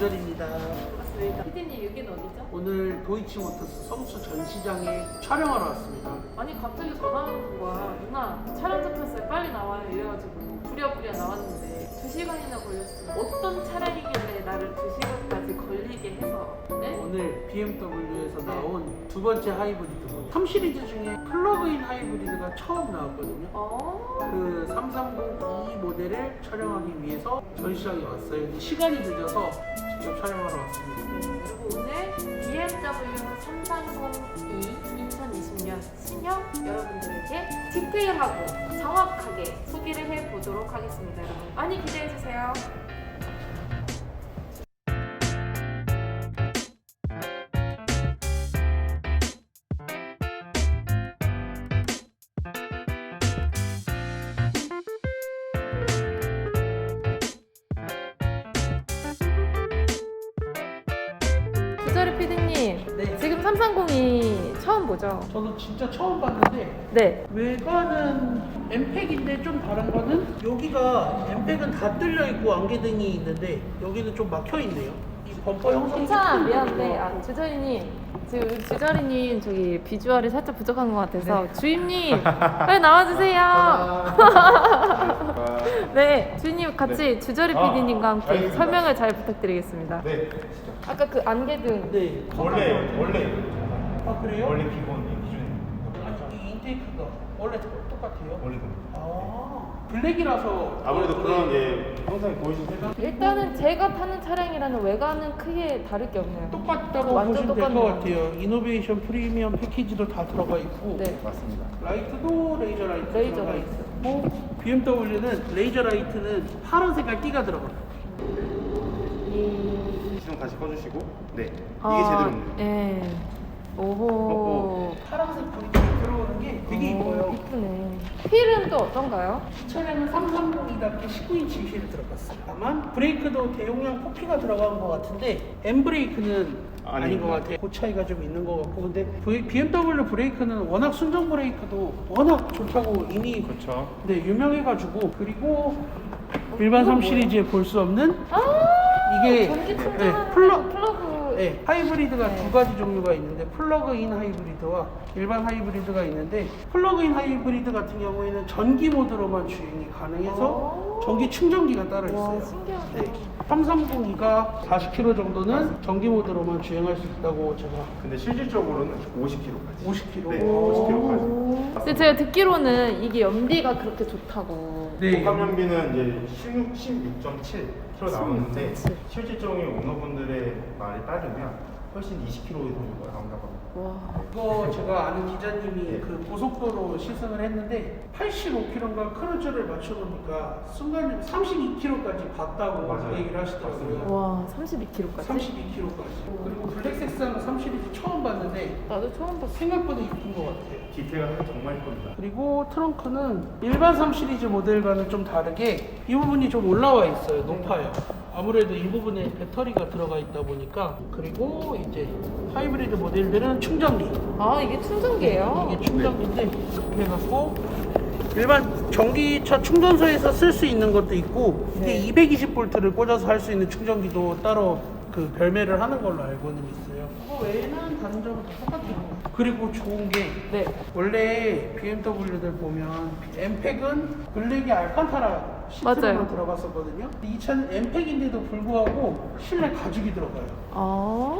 조절입니다. 반갑습니다. 피디님 여기는 어디죠? 오늘 도이치모터스 성수 전시장에 촬영하러 왔습니다. 아니 갑자기 전화 오는 거야. 누나 촬영 잡혔어요. 빨리 나와요. 이래가지고 부랴부랴 나왔는데 두 시간이나 걸렸어요. 어떤 차량이길래 나를 두 시간 걸리게 해서? 네? 오늘 BMW에서 나온 두 번째 하이브리드 3 시리즈 중에 플러그인 하이브리드가 처음 나왔거든요. 어. 그 330E 모델을 촬영하기 위해서 전시장에 왔어요. 근데 시간이 늦어서 직접 촬영하러 왔습니다. 네, 그리고 오늘 BMW 330e 2020년 신형 여러분들에게 디테일하고 정확하게 소개를 해보도록 하겠습니다. 여러분 많이 기대해주세요. PD님, 네. 지금 330이 처음 보죠? 저도 진짜 처음 봤는데 네. 외관은 엠팩인데 좀 다른 거는 여기가 엠팩은 다 뚫려 있고 안개등이 있는데 여기는 좀 막혀 있네요. 이 범퍼 형성이 괜찮아, 좀 미안한데. 아, 거. 주저리님. 지금 주저리님 저기 비주얼이 살짝 부족한 것 같아서 네. 주임님 빨리 나와주세요. 아, 네, 주임님 같이 주저리 아, PD님과 함께 알겠습니다. 설명을 잘 부탁드리겠습니다. 네. 아까 그 안개등 네. 원래 원래 아 그래요? 원래 기본 기준 아니 이 인테이크가 원래 똑같아요? 원래 아 블랙이라서 아무래도 그런 예 영상에 보이신 대로 일단은 제가 타는 차량이라는 외관은 크게 다를 게 없네요. 똑같다고 완전 보시면 될 것 똑같네요. 같아요. 이노베이션 프리미엄 패키지도 다 들어가 있고 네. 맞습니다. 라이트도 레이저 라이트 레이저 들어가 라이트. 있고 BMW는 레이저 라이트는 파란 색깔 띠가 들어가요. 이... 시동 다시 꺼주시고 네 이게 아, 제대로입니다. 예. 오호. 어, 파란색 불이 좀 들어오는 게 되게 오, 이뻐요. 이쁘네. 휠은 또 어떤가요? 이 차량은 330이답게 19인치 휠이 들어갔어요. 다만 브레이크도 대용량 포피가 들어간 것 같은데 M 브레이크는 아닌 아닙니다. 것 같아요. 그 차이가 좀 있는 것 같고 근데 V- BMW 브레이크는 워낙 순정 브레이크도 워낙 좋다고 이미 그렇죠. 네, 유명해가지고 그리고 일반 3 시리즈에 볼 수 없는 아, 이게 전기 네, 충전하는 플러 플러그. 네, 하이브리드가 네. 두 가지 종류가 있는데 플러그인 하이브리드와 일반 하이브리드가 있는데 플러그인 하이브리드 같은 경우에는 전기 모드로만 주행이 가능해서 오. 전기 충전기가 따로 있어요. 와, 신기하다. 네. 330이가 40km 정도는 전기 모드로만 주행할 수 있다고 제가 근데 실질적으로는 50km까지. 50km. 네, 오. 50km까지. 근데 제가 듣기로는 이게 연비가 그렇게 좋다고. 네. 복합 연비는 이제 16, 16.7km 나오는데 16.7. 실질적인 오너분들의 말에 따르면 훨씬 20km 정도가 나온다고 합니다. 와. 이거 제가 아는 기자님이 네. 그 고속도로 시승을 했는데 85km인가 크루즈를 맞춰놓으니까 순간 32km까지 봤다고 맞아요. 얘기를 하시더라고요. 와, 32kg까지? 32km까지. 그리고 블랙 색상 3 시리즈 처음 봤는데 나도 처음 봤어. 생각보다 이쁜 것 같아요. 디테일가 정말 이쁩니다. 그리고 트렁크는 일반 3 시리즈 모델과는 좀 다르게 이 부분이 좀 올라와 있어요. 높아요. 아무래도 이 부분에 배터리가 들어가 있다 보니까 그리고 이제 하이브리드 모델들은 충전기 아, 이게 충전기예요? 이게 충전기인데 이렇게 해갖고 일반 전기차 충전소에서 쓸 수 있는 것도 있고 네. 이게 220볼트를 꽂아서 할 수 있는 충전기도 따로 그 별매를 하는 걸로 알고는 있어요. 그거 외에는 다른 점은 다 똑같아요. 그리고 좋은 게 네. 원래 BMW들 보면 엠팩은 블랙이 알칸타라 시트로만 맞아요. 들어갔었거든요. 이 차는 엠팩인데도 불구하고 실내 가죽이 들어가요. 아.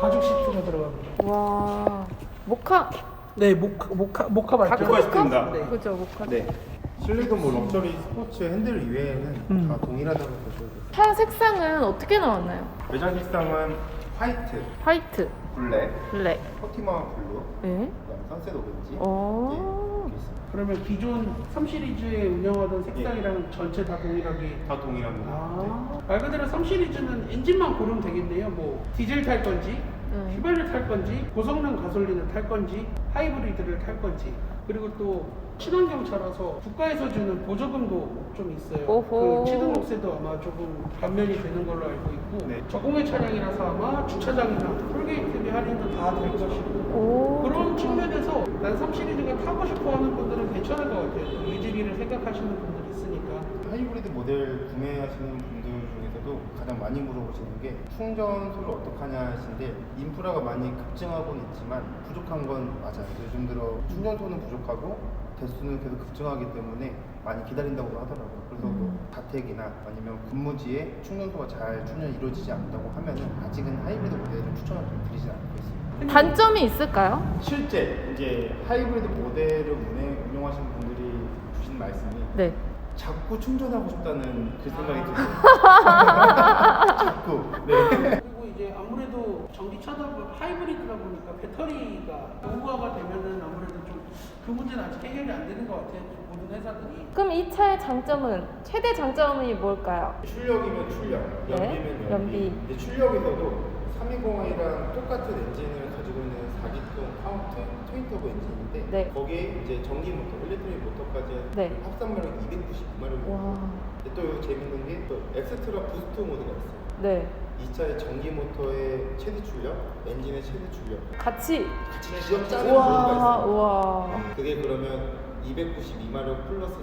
가죽 시트가 들어갑니다. 와. 모카. 네, 모카 모카 모카 맞죠? 모카 시트입니다. 네. 그죠, 모카. 네. 실내도 뭐 럭셔리 스포츠 핸들 이외에는 음. 다 동일하다고 보셔도 돼요. 차 색상은 어떻게 나왔나요? 외장 색상은 화이트, 화이트, 블랙, 블랙. 퍼티마 블루, 네. 그다음에 선셋 오렌지 오. 예. 그러면 기존 3 시리즈에 운영하던 색상이랑 전체 다 동일하게 다 동일합니다. 네. 아, 말 그대로 3 시리즈는 엔진만 고르면 되겠네요. 뭐 디젤 탈 건지, 네. 휘발유 탈 건지, 고성능 가솔린을 탈 건지, 하이브리드를 탈 건지, 그리고 또 친환경 차라서 국가에서 주는 보조금도 좀 있어요. 오호. 그 취등록세도 아마 조금 감면이 되는 걸로 알고 있고, 네. 저공해 차량이라서 아마 주차장이나 톨게이트비 할인도 다 될 것이고. 오. 그런 측면에서 난3 시리즈가 타고 싶어 하는 분들은 괜찮을 것 같아요. 또 유지비를 생각하시는 분들이 있으니까. 하이브리드 모델 구매하시는 분들 중에서 분들도 가장 많이 물어보시는 게 충전소를 어떻게 하냐 하신데 인프라가 많이 급증하고는 있지만 부족한 건 맞아요. 요즘 들어 충전소는 부족하고 대수는 계속 급증하기 때문에 많이 기다린다고 하더라고요. 그래서 뭐 자택이나 아니면 근무지에 충전소가 잘 충전이 이루어지지 않는다고 하면은 아직은 하이브리드 모델을 추천을 좀 드리진 않고 있습니다. 단점이 있을까요? 실제 이제 하이브리드 모델을 운행, 운영하시는 분들이 주신 말씀이 네. 자꾸 충전하고 싶다는 그 생각이 들어요. 자꾸. 네. 그리고 이제 아무래도 전기차다 보 하이브리드다 보니까 배터리가 노후화가 되면은 아무래도 좀 그 문제는 아직 해결이 안 되는 것 같아요. 모든 회사들이. 그럼 이 차의 장점은 최대 장점이 뭘까요? 출력이면 출력, 네, 연비면 연비. 연비. 근데 출력에서도 320i랑 똑같은 엔진을 가지고 있는 4기통 파워 트윈- 트윈 터보 엔진인데 네. 거기에 이제 전기 모터, 일렉트릭 모터까지 네. 합산마력 299마력이 와. 근데 또 재밌는 게 또 엑스트라 부스트 모드가 있어요. 네. 이 차의 전기 모터의 최대 출력, 엔진의 최대 출력 같이. 같이 모드가 우와. 있어요. 우와. 그게 그러면 292마력 플러스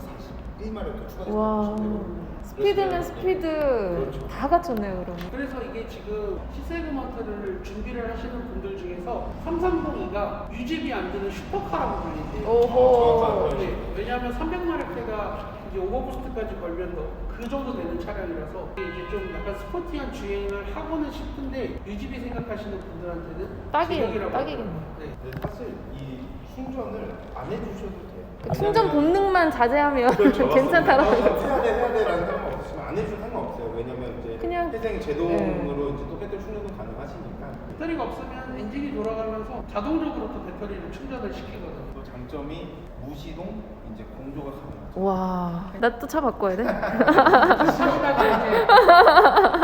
41마력도 추가돼서 와. 나오시면 되거든요. 스피드면 스피드 그렇죠. 다 갖췄네요, 그럼. 그래서 이게 지금 시세그먼트를 준비를 하시는 분들 중에서 330이가 유지비 안 드는 슈퍼카라고 불린대요. 오호. 정확한 네, 왜냐하면 300마력대가 이제 오버부스트까지 걸면서 그 정도 되는 차량이라서 이제 좀 약간 스포티한 주행을 하고는 싶은데 유지비 생각하시는 분들한테는 딱이에요, 제격이라고 딱이겠네요. 네. 근데 사실 이 충전을 안 해주셔도 충전 왜냐면- 본능만 자제하면 그렇죠, 괜찮다라는. 거죠. 해야 돼 해야 돼라는 상관 없으시면 안 해주면 상관없어요. 왜냐면 이제 그냥- 회생 제동으로 이제 또 배터리 충전도 가능하시니까. 배터리가 없으면 엔진이 돌아가면서 자동적으로 또 배터리를 충전을 시키거든요. 또 장점이 무시동 이제 공조가 가능하죠. 와. 나 또 차 바꿔야 돼? 쓰시다가 이제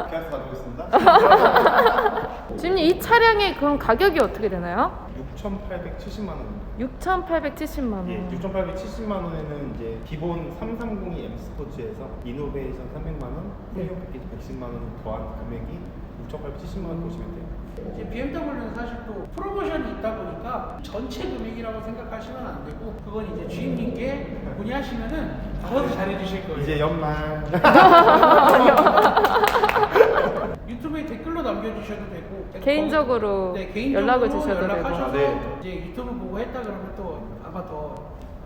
계약서 가져오겠습니다. 주임님, 이 차량의 그럼 가격이 어떻게 되나요? 6,870만 원입니다. 6,870만 원. 예, 6,870만 원에는 이제 기본 330이 M 스포츠에서 이노베이션 300만 원, 프리미엄 패키지 110만 원 더한 금액이 6,870만 원 보시면 돼요. 이제 BMW는 사실 또 프로모션이 있다 보니까 전체 금액이라고 생각하시면 안 되고 그건 이제 주임님께 문의하시면은 더 잘해주실 거예요. 이제 연말 유튜브에 댓글로 남겨주셔도 되고 개인적으로 네, 개인적으로 연락을 주셔도 연락하셔서 되고. 네. 이제 유튜브 보고 했다 그러면 또 아마 더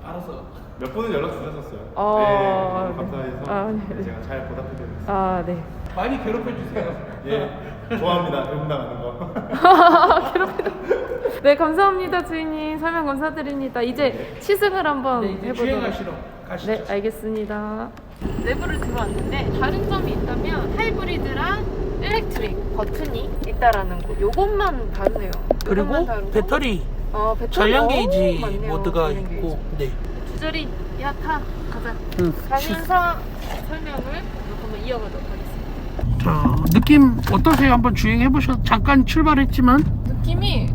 알아서 몇 분은 연락 주셨었어요. 어, 네, 감사해서 아, 네. 네, 제가 잘 보답해드리겠습니다. 아, 네. 많이 괴롭혀 주세요. 예, 좋아합니다. 배분당하는 거. 네, 감사합니다, 주인님. 설명 감사드립니다. 이제 시승을 한번 네, 이제 해보도록 주행하시러 가시죠. 네, 알겠습니다. 내부를 들어왔는데 다른 점이 있다면 하이브리드랑 일렉트릭 버튼이 있다라는 거. 요것만 다르네요. 그리고 요것만 다르고. 배터리 어, 배터리 전량 오, 게이지. 모드가 전량 있고 게이지. 네. 주저리 야타 가자. 음, 가면서 설명을 한번 이어가도록 하겠습니다. 자 느낌 어떠세요? 한번 주행해 보셔. 잠깐 출발했지만 느낌이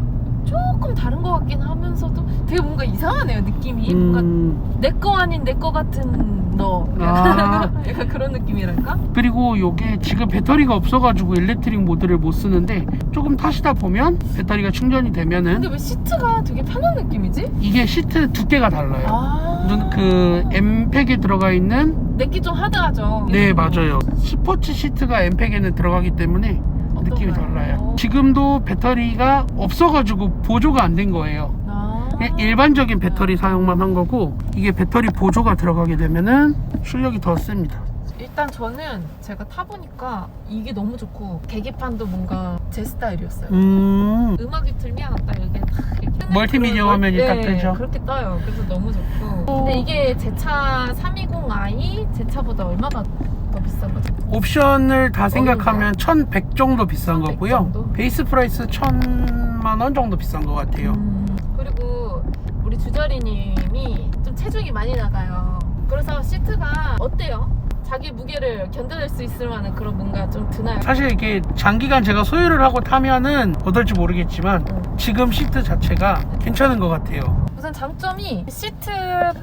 조금 다른 것 같긴 하면서도 되게 뭔가 이상하네요. 느낌이 뭔가 음, 내 거 아닌 내 거 같은 너. 아. 약간 그런 느낌이랄까? 그리고 요게 지금 배터리가 없어가지고 일렉트릭 모드를 못 쓰는데 조금 타시다 보면 배터리가 충전이 되면은 근데 왜 시트가 되게 편한 느낌이지? 이게 시트 두께가 달라요. 아. 눈- 그 M팩에 들어가 있는 내기 좀 하드하죠. 네. 맞아요. 스포츠 시트가 M팩에는 들어가기 때문에 느낌이? 달라요. 지금도 배터리가 없어가지고 보조가 안 된 거예요. 아. 일반적인 배터리 사용만 한 거고 이게 배터리 보조가 들어가게 되면은 출력이 더 셉니다. 일단 저는 제가 타보니까 이게 너무 좋고 계기판도 뭔가 제 스타일이었어요. 음. 음악이 틀면 딱 이게 딱 이렇게 멀티미디어 화면이 걸- 딱 네, 뜨죠. 그렇게 떠요. 그래서 너무 좋고. 근데 이게 제 차 320i 제 차보다 얼마가 더 비싼 거죠? 옵션을 다 생각하면 1100 정도 비싼 1100 거고요. 정도? 베이스 프라이스 1000만 원 정도 비싼 것 같아요. 음, 그리고 우리 주저리님이 좀 체중이 많이 나가요. 그래서 시트가 어때요? 자기 무게를 견뎌낼 수 있을 만한 그런 뭔가 좀 드나요? 사실 이게 장기간 제가 소유를 하고 타면은 어떨지 모르겠지만 어. 지금 시트 자체가 괜찮은 것 같아요. 우선 장점이 시트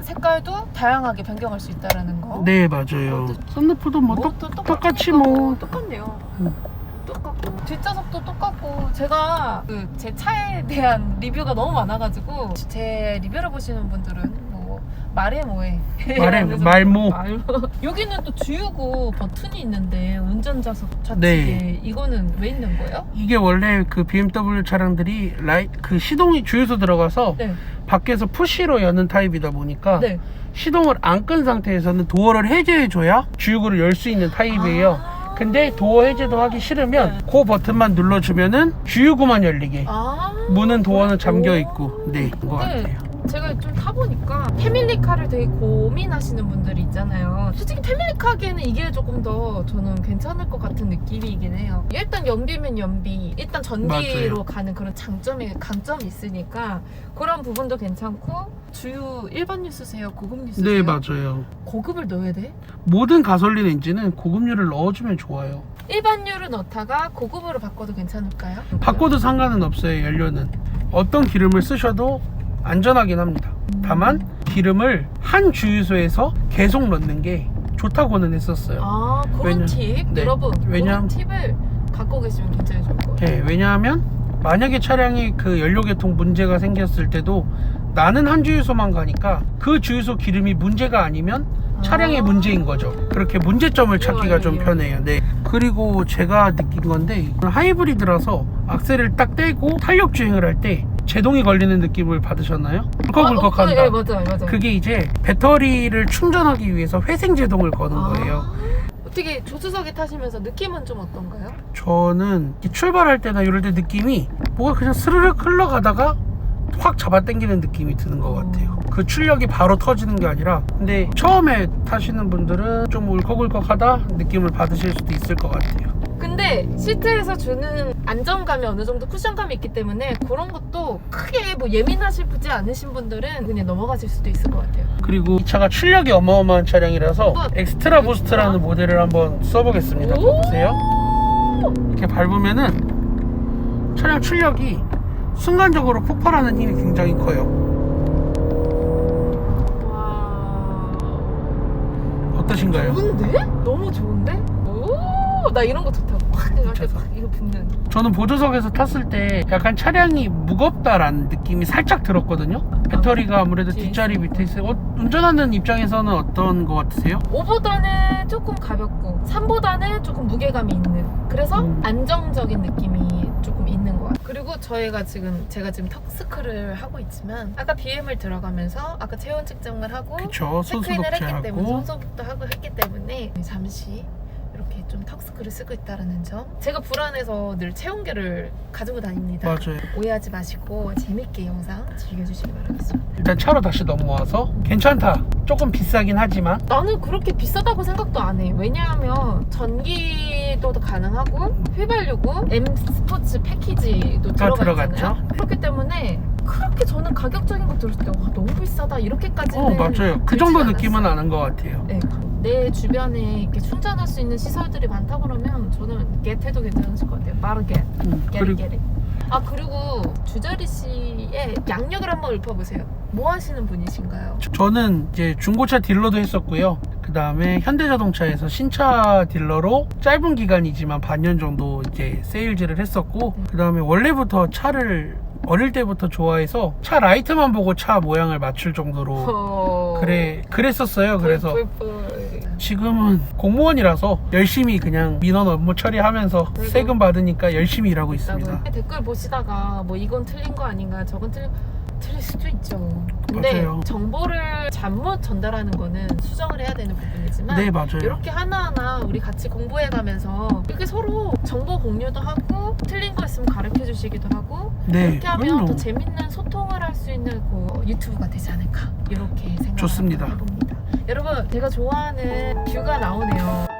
색깔도 다양하게 변경할 수 있다라는 거. 네 맞아요. 썬루프도 뭐 똑, 뭐또 똑같이 뭐 똑같네요. 음. 똑같고 뒷좌석도 똑같고 제가 그 제 차에 대한 리뷰가 너무 많아가지고 제 리뷰를 보시는 분들은 뭐 말해 뭐해. 말해, 그래서 말모. 말모. 여기는 또 주유구 버튼이 있는데 운전자석 좌측에 네. 이거는 왜 있는 거예요? 이게 원래 그 BMW 차량들이 라이 그 시동이 주유소 들어가서 네. 밖에서 푸시로 여는 타입이다 보니까 네. 시동을 안 끈 상태에서는 도어를 해제해줘야 주유구를 열 수 있는 타입이에요. 아. 근데 도어 해제도 하기 싫으면 네. 그 버튼만 눌러주면은 주유구만 열리게. 아. 문은 도어는 잠겨 오. 있고. 네, 그거 네. 같아요. 제가 좀 타보니까 패밀리카를 되게 고민하시는 분들이 있잖아요. 솔직히 패밀리카기에는 이게 조금 더 저는 괜찮을 것 같은 느낌이긴 해요. 일단 연비면 연비, 일단 전기로 맞아요. 가는 그런 장점이 강점이 있으니까 그런 부분도 괜찮고 주유 일반 뉴스세요, 고급 뉴스세요? 네, 맞아요. 고급을 넣어야 돼? 모든 가솔린 엔진은 고급류를 넣어주면 좋아요. 일반유를 넣다가 고급으로 바꿔도 괜찮을까요? 바꿔도 상관은 없어요, 연료는. 어떤 기름을 쓰셔도 안전하긴 합니다. 다만 기름을 한 주유소에서 계속 넣는 게 좋다고는 했었어요. 아 그런 왜냐- 팁 네. 여러분 왜냐면- 그런 팁을 갖고 계시면 굉장히 좋을 것 같아요. 네, 왜냐하면 만약에 차량이 그 연료계통 문제가 생겼을 때도 나는 한 주유소만 가니까 그 주유소 기름이 문제가 아니면 차량의 아. 문제인 거죠. 그렇게 문제점을 찾기가 좀. 편해요. 네. 그리고 제가 느낀 건데 하이브리드라서 악셀을 딱 떼고 탄력 주행을 할 때 제동이 걸리는 느낌을 받으셨나요? 울컥울컥한다. 아, 어, 네, 맞아요, 맞아요. 그게 이제 배터리를 충전하기 위해서 회생 제동을 거는 거예요. 아, 어떻게 조수석에 타시면서 느낌은 좀 어떤가요? 저는 이 출발할 때나 이럴 때 느낌이 뭐가 그냥 스르륵 흘러가다가 확 잡아당기는 느낌이 드는 것 같아요. 그 출력이 바로 터지는 게 아니라 근데 처음에 타시는 분들은 좀 울컥울컥하다 느낌을 받으실 수도 있을 것 같아요. 근데 시트에서 주는 안정감이 어느 정도 쿠션감이 있기 때문에 그런 것도 크게 뭐 예민하시지 않으신 분들은 그냥 넘어가실 수도 있을 것 같아요. 그리고 이 차가 출력이 어마어마한 차량이라서 엑스트라 부스트라는 모델을 한번 써보겠습니다. 오! 보세요. 이렇게 밟으면은 차량 출력이 순간적으로 폭발하는 힘이 굉장히 커요. 와. 어떠신가요? 좋은데? 너무 좋은데? 오, 나 이런 거 좋다고. 확 이렇게 미쳐서. 팍 이거 붙는. 저는 보조석에서 탔을 때 약간 차량이 무겁다라는 느낌이 살짝 들었거든요. 배터리가 아무래도 뒤에 뒷자리 밑에 있어요. 어, 운전하는 입장에서는 어떤 것 같으세요? 5보다는 조금 가볍고 3보다는 조금 무게감이 있는 그래서 음. 안정적인 느낌이 조금 있는 것 같아요 그리고 저희가 지금 제가 지금 턱스크를 하고 있지만 아까 BM을 들어가면서 아까 체온 측정을 하고 그쵸. 체크인을 했기 때문에 손소독제하고 손소독도 하고 했기 때문에 잠시 좀 턱스크를 쓰고 있다는 점 제가 불안해서 늘 체온계를 가지고 다닙니다 맞아요. 오해하지 마시고 재밌게 영상 즐겨주시기 바라겠습니다 일단 차로 다시 넘어와서 괜찮다. 조금 비싸긴 하지만 나는 그렇게 비싸다고 생각도 안 해. 왜냐하면 전기도 가능하고 휘발유고 M 스포츠 패키지도 다 들어가 있잖아요. 그렇기 때문에 그렇게 저는 가격적인 거 들었을 때 와, 너무 비싸다 이렇게까지는 어 맞아요. 그 들진 정도 않았어요. 느낌은 나는 것 같아요. 네. 내 주변에 이렇게 충전할 수 있는 시설들이 많다 그러면 저는 겟해도 괜찮으실 것 같아요. 빠르게. 음, 깨리. 아 그리고 주저리 씨의 양력을 한번 읊어보세요. 뭐 하시는 분이신가요? 저는 이제 중고차 딜러도 했었고요. 그 다음에 현대자동차에서 신차 딜러로 짧은 기간이지만 반년 정도 이제 세일즈를 했었고, 그 다음에 원래부터 차를 어릴 때부터 좋아해서 차 라이트만 보고 차 모양을 맞출 정도로 어... 그래 그랬었어요. 그래서 뿔뿔뿔. 지금은 공무원이라서 열심히 그냥 민원 업무 처리하면서 그리고- 세금 받으니까 열심히 일하고 있습니다. 댓글 보시다가 뭐 이건 틀린 거 아닌가 저건 틀린 틀릴 수도 있죠. 근데 맞아요. 정보를 잘못 전달하는 거는 수정을 해야 되는 부분이지만 네 맞아요. 이렇게 하나하나 우리 같이 공부해 가면서 이렇게 서로 정보 공유도 하고 틀린 거 있으면 가르쳐 주시기도 하고 네 이렇게 하면 그럼요. 더 재밌는 소통을 할 수 있는 그 유튜브가 되지 않을까 이렇게 생각을 좋습니다. 여러분 제가 좋아하는 뷰가 나오네요.